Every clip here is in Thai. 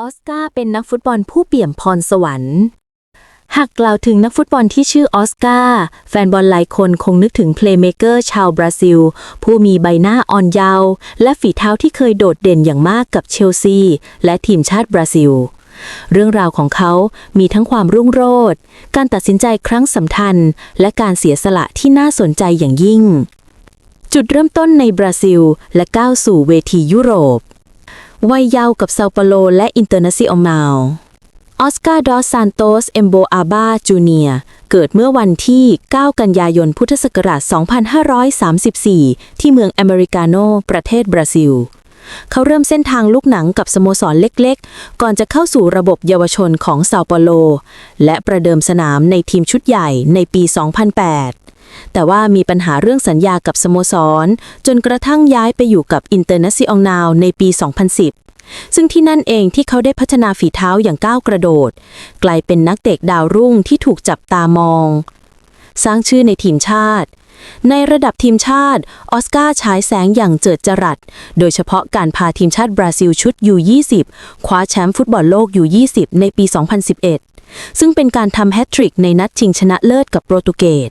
ออสการ์เป็นนักฟุตบอลผู้เปี่ยมพรสวรรค์ หากกล่าวถึงนักฟุตบอลที่ชื่อออสการ์แฟนบอลหลายคนคงนึกถึงเพลย์เมเกอร์ชาวบราซิล ผู้มีใบหน้าอ่อนเยาว์และฝีเท้าที่เคยโดดเด่นอย่างมากกับเชลซี และทีมชาติบราซิล เรื่องราวของเขามีทั้งความรุ่งโรจน์การตัดสินใจครั้งสำคัญ และการเสียสละที่น่าสนใจอย่างยิ่ง จุดเริ่มต้นในบราซิล และก้าวสู่เวทียุโรป วัยเยาว์กับเซาเปาโลและอินเตอร์เนซิโอมาลออสการ์ดอสซานโตสเอมโบอาบาจูเนียเกิดเมื่อวันที่ 9 กันยายนพุทธศักราช 2534 ที่เมืองอเมริกาโน ประเทศบราซิล เขาเริ่มเส้นทางลูกหนังกับสโมสรเล็กๆ ก่อนจะเข้าสู่ระบบเยาวชนของเซาเปาโล และประเดิมสนามในทีมชุดใหญ่ในปี 2008 แต่ว่ามีปัญหาเรื่องสัญญากับสโมสร จนกระทั่งย้ายไปอยู่กับอินเตอร์เนซิองนาวในปี 2010ซึ่งที่นั่นเองที่เขาได้พัฒนาฝีเท้าอย่างก้าวกระโดด กลายเป็นนักเตะดาวรุ่งที่ถูกจับตามอง สร้างชื่อในทีมชาติ ในระดับทีมชาติ ออสการ์ฉายแสงอย่างเจิดจรัส โดยเฉพาะการพาทีมชาติบราซิลชุด U20 คว้าแชมป์ฟุตบอลโลก U20 ในปี 2011 ซึ่งเป็นการทำแฮตทริกในนัดชิงชนะเลิศกับโปรตุเกส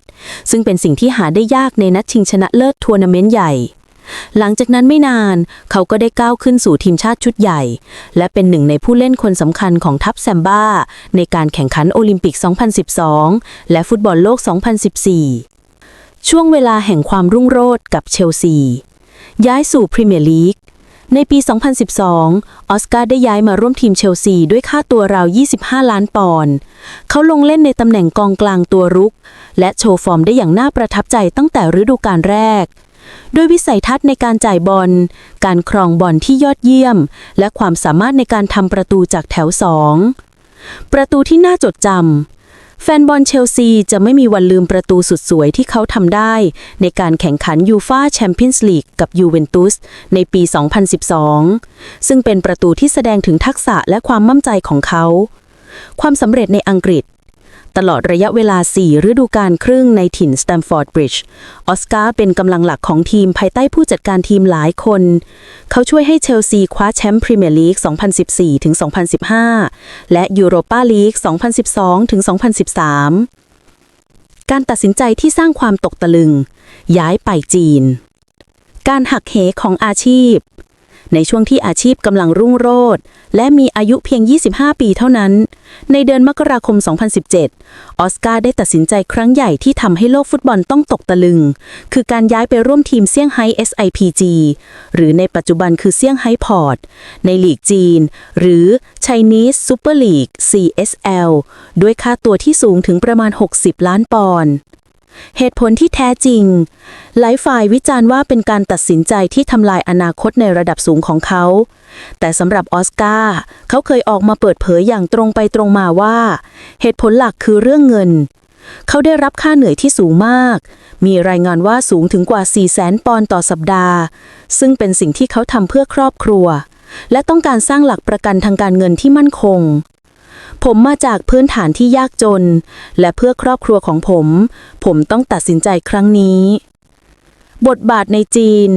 ซึ่งเป็นสิ่งที่หาได้ยากในนัดชิงชนะเลิศทัวร์นาเมนต์ใหญ่หลังจากนั้นไม่นานเขาก็ได้ก้าวขึ้นสู่ทีมชาติชุดใหญ่ และเป็นหนึ่งในผู้เล่นคนสำคัญของทัพแซมบ้า ในการแข่งขันโอลิมปิก 2012 และฟุตบอลโลก 2014 ช่วงเวลาแห่งความรุ่งโรจน์กับเชลซี ย้ายสู่พรีเมียร์ลีก ในปี 2012 ออสการ์ได้ย้ายมาร่วมทีมเชลซีด้วยค่าตัวราว 25 ล้านปอนด์ เขาลงเล่นในตำแหน่งกองกลางตัวรุก และโชว์ฟอร์มได้อย่างน่าประทับใจตั้งแต่ฤดูกาลแรกด้วยวิสัยทัศน์ในการจ่ายบอล การครองบอลที่ยอดเยี่ยม และความสามารถในการทำประตูจากแถวสอง ประตูที่น่าจดจำ แฟนบอลเชลซีจะไม่มีวันลืมประตูสุดสวยที่เขาทำได้ ในการแข่งขันยูฟาแชมเปี้ยนส์ลีกกับยูเวนตุสในปี 2012 ซึ่งเป็นประตูที่แสดงถึงทักษะและความมั่นใจของเขา ความสำเร็จในอังกฤษ ตลอดระยะเวลา 4 ฤดูกาลครึ่งในถิ่นสแตมฟอร์ดบริดจ์ออสการ์เป็นกำลังหลักของทีมภายใต้ผู้จัดการทีมหลายคน เขาช่วยให้เชลซีคว้าแชมป์พรีเมียร์ลีก 2014-2015 และยูโรปาลีก 2012-2013 การตัดสินใจที่สร้างความตกตะลึง ย้ายไปจีน การหักเหของอาชีพ ในช่วงที่อาชีพกำลังรุ่งโรจน์และมีอายุเพียง 25 ปีเท่านั้น ในเดือนมกราคม 2017 ออสการ์ได้ตัดสินใจครั้งใหญ่ที่ทำให้โลกฟุตบอลต้องตกตะลึง คือการย้ายไปร่วมทีมเซี่ยงไฮ้ SIPG หรือในปัจจุบันคือเซี่ยงไฮ้พอร์ต ในลีกจีน หรือ Chinese Super League CSL ด้วยค่าตัวที่สูงถึงประมาณ 60 ล้านปอนด์ เหตุผลที่แท้จริง หลายฝ่ายวิจารณ์ว่าเป็นการตัดสินใจที่ทำลายอนาคตในระดับสูงของเขา แต่สำหรับออสการ์เขาเคยออกมาเปิดเผยอย่างตรงไปตรงมาว่า เหตุผลหลักคือเรื่องเงิน เขาได้รับค่าเหนื่อยที่สูงมาก มีรายงานว่าสูงถึงกว่า 4 0 0แสนปอนด์ต่อสัปดาห์ ซึ่งเป็นสิ่งที่เขาทำเพื่อครอบครัว และต้องการสร้างหลักประกันทางการเงินที่มั่นคง ผมมาจากพื้นฐานที่ยากจน และเพื่อครอบครัวของผม ผมต้องตัดสินใจครั้งนี้ บทบาทในจีน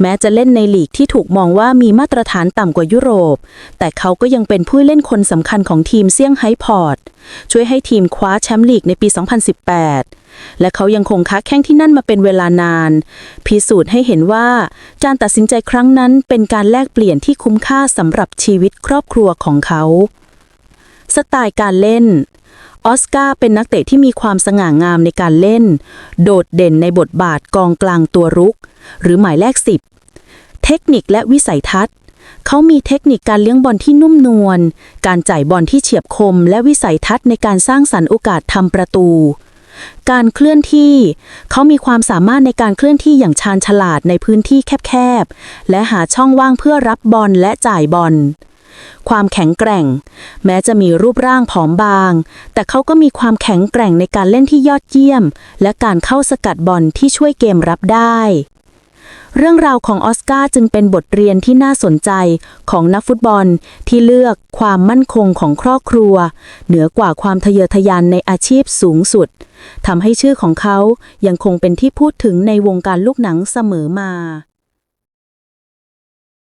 แม้จะเล่นในลีกที่ถูกมองว่ามีมาตรฐานต่ำกว่ายุโรป แต่เขาก็ยังเป็นผู้เล่นคนสำคัญของทีมเซี่ยงไฮ้พอร์ต ช่วยให้ทีมคว้าแชมป์ลีกในปี 2018และเขายังคงค้าแข่งที่นั่นมาเป็นเวลานาน พิสูจน์ให้เห็นว่าการตัดสินใจครั้งนั้นเป็นการแลกเปลี่ยนที่คุ้มค่าสำหรับชีวิตครอบครัวของเขา สไตล์การเล่น ออสการ์เป็นนักเตะที่มีความสง่างามในการเล่น โดดเด่นในบทบาทกองกลางตัวรุก หรือหมายเลขสิบเทคนิคและวิสัยทัศน์ เขามีเทคนิคการเลี้ยงบอลที่นุ่มนวล การจ่ายบอลที่เฉียบคม และวิสัยทัศน์ในการสร้างสรรค์โอกาสทำประตู การเคลื่อนที่ เขามีความสามารถในการเคลื่อนที่อย่างชาญฉลาดในพื้นที่แคบๆ และหาช่องว่างเพื่อรับบอลและจ่ายบอล ความแข็งแกร่ง แม้จะมีรูปร่างผอมบาง แต่เขาก็มีความแข็งแกร่งในการเล่นที่ยอดเยี่ยม และการเข้าสกัดบอลที่ช่วยเกมรับได้ เรื่องราวของออสการ์จึงเป็นบทเรียนที่น่าสนใจของนักฟุตบอลที่เลือกความมั่นคงของครอบครัว เหนือกว่าความทะเยอทะยานในอาชีพสูงสุดทำให้ชื่อของเขายังคงเป็นที่พูดถึงในวงการลูกหนังเสมอมา